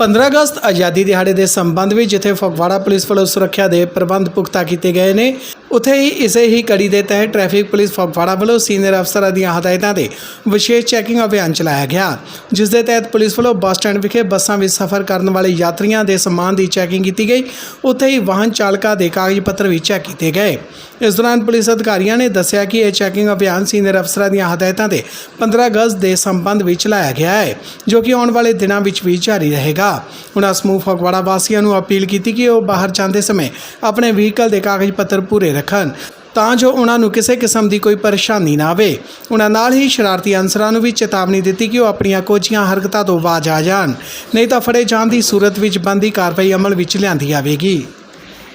15 ਅਗਸਤ ਆਜ਼ਾਦੀ ਦਿਹਾੜੇ ਦੇ ਸੰਬੰਧ ਵਿੱਚ ਜਿੱਥੇ ਫਗਵਾੜਾ ਪੁਲਿਸ ਵੱਲੋਂ ਸੁਰੱਖਿਆ ਦੇ ਪ੍ਰਬੰਧ ਪੁਖਤਾ ਕੀਤੇ ਗਏ ਨੇ, ਉਥੇ ਹੀ ਇਸੇ ਹੀ ਕੜੀ ਦੇ ਤਹਿਤ ਟ੍ਰੈਫਿਕ ਪੁਲਿਸ ਫਗਵਾੜਾ ਵੱਲੋਂ ਸੀਨੀਅਰ ਅਫਸਰਾਂ ਦੀਆਂ ਹਦਾਇਤਾਂ ਤੇ ਵਿਸ਼ੇਸ਼ ਚੈਕਿੰਗ ਅਭਿਆਨ ਚਲਾਇਆ ਗਿਆ। ਜਿਸ ਦੇ ਤਹਿਤ ਪੁਲਿਸ ਵੱਲੋਂ ਬੱਸ ਸਟੈਂਡ ਵਿਖੇ ਬੱਸਾਂ ਵਿੱਚ ਸਫ਼ਰ ਕਰਨ ਵਾਲੇ ਯਾਤਰੀਆਂ ਦੇ ਸਮਾਨ ਦੀ ਚੈਕਿੰਗ ਕੀਤੀ ਗਈ। ਉੱਥੇ ਹੀ ਵਾਹਨ ਚਾਲਕਾਂ ਦੇ ਕਾਗਜ਼ ਪੱਤਰ ਵੀ ਚੈੱਕ ਕੀਤੇ ਗਏ। ਇਸ ਦੌਰਾਨ ਪੁਲਿਸ ਅਧਿਕਾਰੀਆਂ ਨੇ ਦੱਸਿਆ ਕਿ ਇਹ ਚੈਕਿੰਗ ਅਭਿਆਨ ਸੀਨੀਅਰ ਅਫਸਰਾਂ ਦੀਆਂ ਹਦਾਇਤਾਂ ਤੇ 15 ਅਗਸਤ ਦੇ ਸੰਬੰਧ ਵਿੱਚ ਚਲਾਇਆ ਗਿਆ ਹੈ, ਜੋ ਕਿ ਆਉਣ ਵਾਲੇ ਦਿਨਾਂ ਵਿੱਚ ਵੀ ਜਾਰੀ ਰਹੇਗਾ। ਉਹਨਾਂ ਸਮੂਹ ਫਗਵਾੜਾ ਵਾਸੀਆਂ ਨੂੰ ਅਪੀਲ ਕੀਤੀ ਕਿ ਉਹ ਬਾਹਰ ਜਾਂਦੇ ਸਮੇਂ ਆਪਣੇ ਵਹੀਕਲ ਦੇ ਕਾਗਜ਼ ਪੱਤਰ ਪੂਰੇ ਰੱਖਣ ਤਾਂ ਜੋ ਉਹਨਾਂ ਨੂੰ ਕਿਸੇ ਕਿਸਮ ਦੀ ਕੋਈ ਪਰੇਸ਼ਾਨੀ ਨਾ ਆਵੇ। ਉਹਨਾਂ ਨਾਲ ਹੀ ਸ਼ਰਾਰਤੀ ਅਨਸਰਾਂ ਨੂੰ ਵੀ ਚੇਤਾਵਨੀ ਦਿੱਤੀ ਕਿ ਉਹ ਆਪਣੀਆਂ ਕੋਝੀਆਂ ਹਰਕਤਾਂ ਤੋਂ ਬਾਜ਼ ਆ ਜਾਣ ਨਹੀਂ ਤਾਂ ਫੜੇ ਜਾਣ ਦੀ ਸੂਰਤ ਵਿੱਚ ਬੰਦੀ ਕਾਰਵਾਈ ਅਮਲ ਵਿੱਚ ਲਿਆਂਦੀ ਜਾਵੇਗੀ।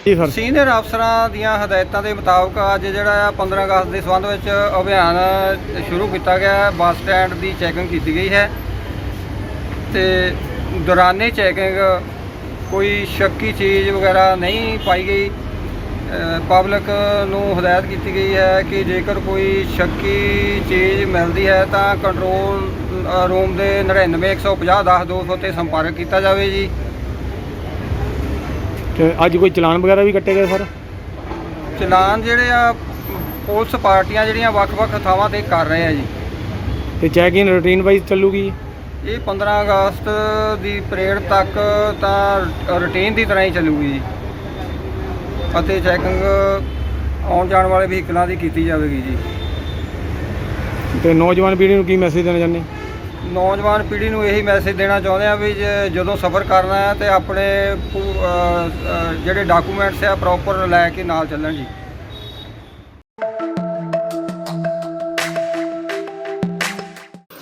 ਜੀ ਸਰ ਸੀਨੀਅਰ ਅਫਸਰਾਂ ਦੀਆਂ ਹਦਾਇਤਾਂ ਦੇ ਮੁਤਾਬਕ ਅੱਜ ਜਿਹੜਾ ਆ 15 ਅਗਸਤ ਦੇ ਸੰਬੰਧ ਵਿੱਚ ਅਭਿਆਨ ਸ਼ੁਰੂ ਕੀਤਾ ਗਿਆ ਹੈ ਬੱਸ ਸਟੈਂਡ ਦੀ ਚੈਕਿੰਗ ਕੀਤੀ ਗਈ ਹੈ। ਤੇ ਦੌਰਾਨੇ ਚੈਕਿੰਗ ਕੋਈ ਸ਼ੱਕੀ ਚੀਜ਼ ਵਗੈਰਾ ਨਹੀਂ ਪਾਈ ਗਈ। ਪਬਲਿਕ ਨੂੰ ਹਦਾਇਤ ਕੀਤੀ ਗਈ ਹੈ ਕਿ ਜੇਕਰ ਕੋਈ ਸ਼ੱਕੀ ਚੀਜ਼ ਮਿਲਦੀ ਹੈ ਤਾਂ ਕੰਟਰੋਲ ਰੂਮ ਦੇ 99 150 10 200 ਤੇ ਸੰਪਰਕ ਕੀਤਾ ਜਾਵੇ ਜੀ। ਤੇ ਅੱਜ ਕੋਈ ਚਲਾਨ ਵਗੈਰਾ ਵੀ ਕੱਟੇ ਗਏ ਸਰ? ਚਲਾਨ ਜਿਹੜੇ ਆ ਪੁਲਿਸ ਪਾਰਟੀਆਂ ਜਿਹੜੀਆਂ ਵੱਖ-ਵੱਖ ਥਾਵਾਂ ਤੇ ਕਰ ਰਹੇ ਆ ਜੀ। ਤੇ ਚੈਕਿੰਗ ਰੂਟੀਨ ਵਾਈਜ਼ ਚੱਲੂਗੀ? ਇਹ 15 ਅਗਸਤ ਦੀ ਪਰੇਡ ਤੱਕ ਤਾਂ ਰੁਟੀਨ ਦੀ ਤਰ੍ਹਾਂ ਹੀ ਚੱਲੂਗੀ ਜੀ। ਅਤੇ ਚੈਕਿੰਗ ਆਉਣ ਜਾਣ ਵਾਲੇ ਵਹੀਕਲਾਂ ਦੀ ਕੀਤੀ ਜਾਵੇਗੀ ਜੀ। ਤੇ ਨੌਜਵਾਨ ਪੀੜ੍ਹੀ ਨੂੰ ਕੀ ਮੈਸੇਜ ਦੇਣਾ ਚਾਹੁੰਦੇ? ਨੌਜਵਾਨ ਪੀੜ੍ਹੀ ਨੂੰ ਇਹੀ ਮੈਸੇਜ ਦੇਣਾ ਚਾਹੁੰਦੇ ਆ ਵੀ ਜ- ਜਦੋਂ ਸਫ਼ਰ ਕਰਨਾ ਹੈ ਤੇ ਆਪਣੇ ਪੂ- ਅ, ਅ, ਜਿਹੜੇ ਡਾਕੂਮੈਂਟਸ ਆ ਪ੍ਰੋਪਰ ਲੈ ਕੇ ਨਾਲ ਚੱਲਣ ਜੀ।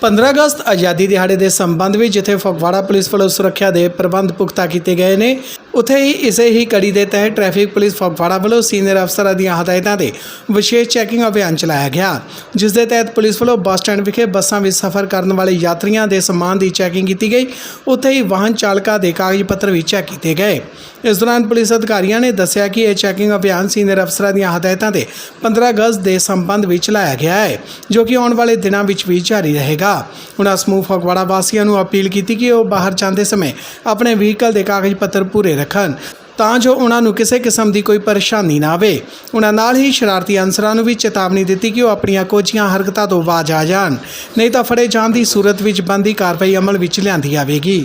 15 ਅਗਸਤ ਆਜ਼ਾਦੀ ਦਿਹਾੜੇ ਦੇ ਸੰਬੰਧ ਵਿੱਚ ਜਿੱਥੇ ਫਗਵਾੜਾ ਪੁਲਿਸ ਵੱਲੋਂ ਸੁਰੱਖਿਆ ਦੇ ਪ੍ਰਬੰਧ ਪੁਖਤਾ ਕੀਤੇ ਗਏ ਨੇ ਉੱਥੇ ਹੀ ਇਸੇ ਹੀ ਕੜੀ ਦੇ ਤਹਿਤ ਟ੍ਰੈਫਿਕ ਪੁਲਿਸ ਫਗਵਾੜਾ ਵੱਲੋਂ ਸੀਨੀਅਰ ਅਫਸਰਾਂ ਦੀਆਂ ਹਦਾਇਤਾਂ ਤੇ ਵਿਸ਼ੇਸ਼ ਚੈਕਿੰਗ ਅਭਿਆਨ ਚਲਾਇਆ ਗਿਆ, ਜਿਸ ਦੇ ਤਹਿਤ ਪੁਲਿਸ ਵੱਲੋਂ ਬੱਸ ਸਟੈਂਡ ਵਿਖੇ ਬੱਸਾਂ ਵਿੱਚ ਸਫ਼ਰ ਕਰਨ ਵਾਲੇ ਯਾਤਰੀਆਂ ਦੇ ਸਮਾਨ ਦੀ ਚੈਕਿੰਗ ਕੀਤੀ ਗਈ, ਉੱਥੇ ਹੀ ਵਾਹਨ ਚਾਲਕਾਂ ਦੇ ਕਾਗਜ਼ ਪੱਤਰ ਵੀ ਚੈੱਕ ਕੀਤੇ ਗਏ। ਇਸ ਦੌਰਾਨ ਪੁਲਿਸ ਅਧਿਕਾਰੀਆਂ ਨੇ ਦੱਸਿਆ ਕਿ ਇਹ ਚੈਕਿੰਗ ਅਭਿਆਨ ਸੀਨੀਅਰ ਅਫਸਰਾਂ ਦੀਆਂ ਹਦਾਇਤਾਂ ਤੇ 15 ਅਗਸਤ ਦੇ ਸੰਬੰਧ ਵਿੱਚ ਚਲਾਇਆ ਗਿਆ ਹੈ, ਜੋ ਕਿ ਆਉਣ ਵਾਲੇ ਦਿਨਾਂ ਵਿੱਚ ਵੀ ਜਾਰੀ ਰਹੇਗਾ। ਉਹਨਾਂ ਸਮੂਹ ਫਗਵਾੜਾ ਵਾਸੀਆਂ ਨੂੰ ਅਪੀਲ ਕੀਤੀ ਕਿ ਉਹ ਬਾਹਰ ਜਾਂਦੇ ਸਮੇਂ ਆਪਣੇ ਵਹੀਕਲ ਦੇ ਕਾਗਜ਼ ਪੱਤਰ ਪੂਰੇ ਰੱਖਣ। ਤਾਂ ਜੋ ਉਹਨਾਂ ਨੂੰ ਕਿਸੇ ਕਿਸਮ ਦੀ ਕੋਈ ਪਰੇਸ਼ਾਨੀ ਨਾ ਆਵੇ। ਉਹਨਾਂ ਨਾਲ ਹੀ ਸ਼ਰਾਰਤੀ ਅਨਸਰਾਂ ਨੂੰ ਵੀ ਚੇਤਾਵਨੀ ਦਿੱਤੀ ਕਿ ਉਹ ਆਪਣੀਆਂ ਕੋਝੀਆਂ ਹਰਕਤਾਂ ਤੋਂ ਬਾਜ਼ ਆ ਜਾਣ। ਨਹੀਂ ਤਾਂ ਫੜੇ ਜਾਣ ਦੀ ਸੂਰਤ ਵਿੱਚ ਬੰਦੀ ਕਾਰਵਾਈ ਅਮਲ ਵਿੱਚ ਲਿਆਂਦੀ ਜਾਵੇਗੀ।